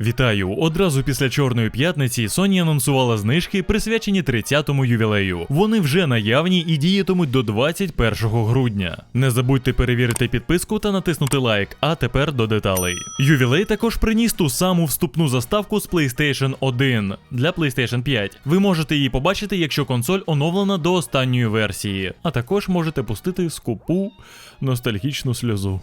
Вітаю! Одразу після Чорної п'ятниці Sony анонсувала знижки, присвячені 30-му ювілею. Вони вже наявні і діятимуть до 21 грудня. Не забудьте перевірити підписку та натиснути лайк. А тепер до деталей. Ювілей також приніс ту саму вступну заставку з PlayStation 1 для PlayStation 5. Ви можете її побачити, якщо консоль оновлена до останньої версії, а також можете пустити скупу ностальгічну сльозу.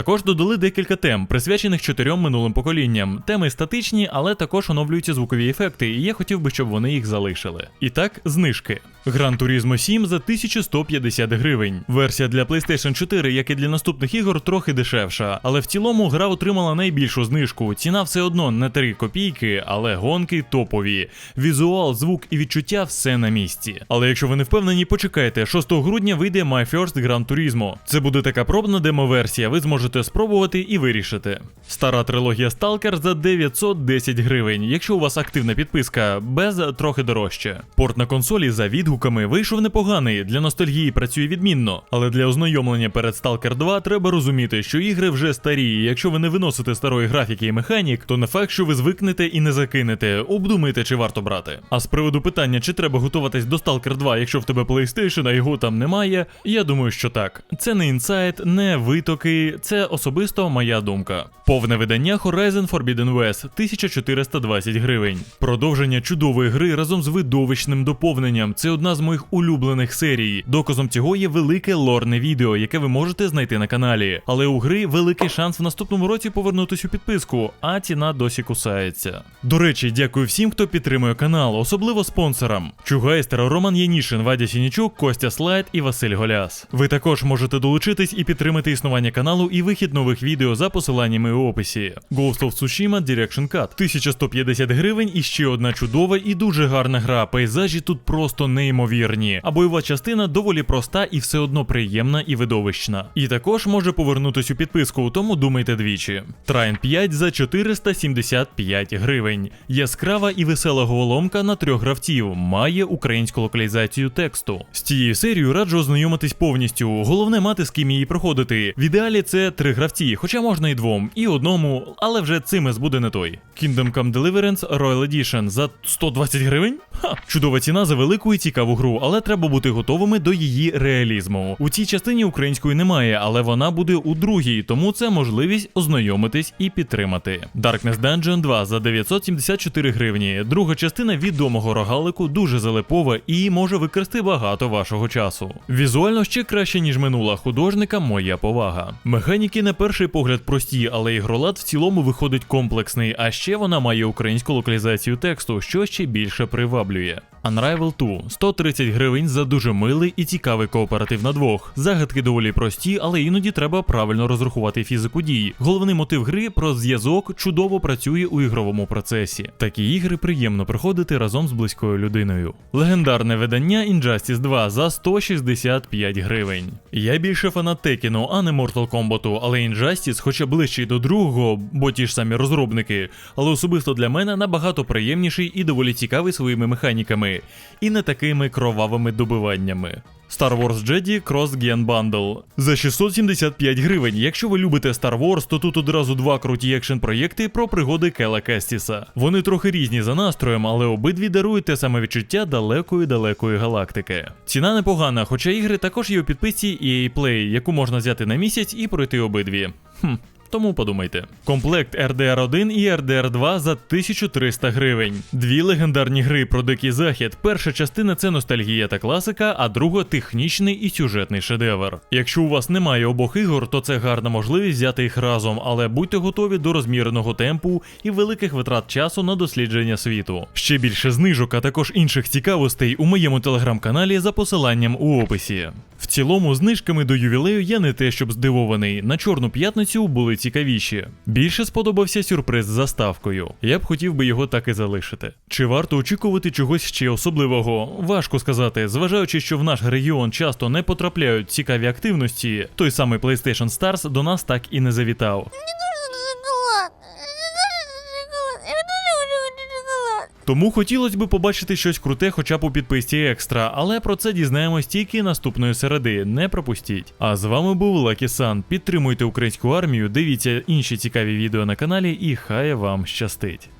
Також додали декілька тем, присвячених чотирьом минулим поколінням. Теми статичні, але також оновлюються звукові ефекти, і я хотів би, щоб вони їх залишили. І так, знижки. Gran Turismo 7 за 1150 гривень. Версія для PlayStation 4, як і для наступних ігор, трохи дешевша. Але в цілому гра отримала найбільшу знижку. Ціна все одно не 3 копійки, але гонки топові. Візуал, звук і відчуття все на місці. Але якщо ви не впевнені, почекайте, 6 грудня вийде My First Gran Turismo. Це буде така пробна демо-версія, ви зможете спробувати і вирішити. Стара трилогія Stalker за 910 гривень, якщо у вас активна підписка, без трохи дорожче. Порт на консолі за відгуками вийшов непоганий, для ностальгії працює відмінно, але для ознайомлення перед Stalker 2 треба розуміти, що ігри вже старі, і якщо ви не виносите старої графіки і механік, то не факт, що ви звикнете і не закинете, обдумайте, чи варто брати. А з приводу питання, чи треба готуватись до Stalker 2, якщо в тебе PlayStation, а його там немає, я думаю, що так. Це не інсайт, не витоки, це особисто моя думка. Повне видання Horizon Forbidden West 1420 гривень. Продовження чудової гри разом з видовищним доповненням. Це одна з моїх улюблених серій. Доказом цього є велике лорне відео, яке ви можете знайти на каналі. Але у гри великий шанс в наступному році повернутися у підписку, а ціна досі кусається. До речі, дякую всім, хто підтримує канал, особливо спонсорам: Чугайстер, Роман Янішин, Вадя Сінічук, Костя Слайд і Василь Голяс. Ви також можете долучитись і підтримати існування каналу і вихід нових відео за посиланнями у описі. Ghost of Tsushima Direction Cut 1150 гривень і ще одна чудова і дуже гарна гра. Пейзажі тут просто неймовірні. А бойова частина доволі проста і все одно приємна і видовищна. І також може повернутись у підписку, тому думайте двічі. Трайн 5 за 475 гривень. Яскрава і весела головоломка на трьох гравців. Має українську локалізацію тексту. З цією серією раджу ознайомитись повністю. Головне мати з ким її проходити. В ідеалі це три гравці, хоча можна і двом, і одному, але вже цимес буде не той. Kingdom Come Deliverance Royal Edition за 120 гривень? Ха, чудова ціна за велику і цікаву гру, але треба бути готовими до її реалізму. У цій частині української немає, але вона буде у другій, тому це можливість ознайомитись і підтримати. Darkness Dungeon 2 за 974 гривні. Друга частина відомого рогалику дуже залипова і може викрасти багато вашого часу. Візуально ще краще, ніж минула художника, моя повага. Механіки на перший погляд прості, але ігролад в цілому виходить комплексний, а ще вона має українську локалізацію тексту, що ще більше приваблює. Unravel 2 130 гривень за дуже милий і цікавий кооператив на двох. Загадки доволі прості, але іноді треба правильно розрахувати фізику дій. Головний мотив гри про зв'язок чудово працює у ігровому процесі. Такі ігри приємно проходити разом з близькою людиною. Легендарне видання Injustice 2 за 165 гривень. Я більше фанат Текіну, а не Mortal Kombat, але Injustice, хоча ближчий до другого, бо ті ж самі розробники, але особисто для мене набагато приємніший і доволі цікавий своїми механіками, і не такими кровавими добиваннями. Star Wars Jedi Cross Gen Bundle за 675 гривень. Якщо ви любите Star Wars, то тут одразу два круті екшн проєкти про пригоди Кела Кестіса. Вони трохи різні за настроєм, але обидві дарують те саме відчуття далекої далекої галактики. Ціна непогана, хоча ігри також є у підписці EA Play, яку можна взяти на місяць і пройти обидві. Хм. Тому подумайте. Комплект RDR 1 і RDR 2 за 1300 гривень. Дві легендарні гри про дикий захід. Перша частина це ностальгія та класика, а друга технічний і сюжетний шедевр. Якщо у вас немає обох ігор, то це гарна можливість взяти їх разом, але будьте готові до розміреного темпу і великих витрат часу на дослідження світу. Ще більше знижок, а також інших цікавостей у моєму телеграм-каналі за посиланням у описі. В цілому, знижками до ювілею я не те, щоб здивований. На чорну п'ятницю були цікавіші. Більше сподобався сюрприз з заставкою. Я б хотів би його так і залишити. Чи варто очікувати чогось ще особливого? Важко сказати, зважаючи, що в наш регіон часто не потрапляють цікаві активності, той самий PlayStation Stars до нас так і не завітав. Тому хотілося б побачити щось круте, хоча б у підписці екстра, але про це дізнаємось тільки наступної середи. Не пропустіть. А з вами був Лакі Сан. Підтримуйте українську армію, дивіться інші цікаві відео на каналі, і хай вам щастить.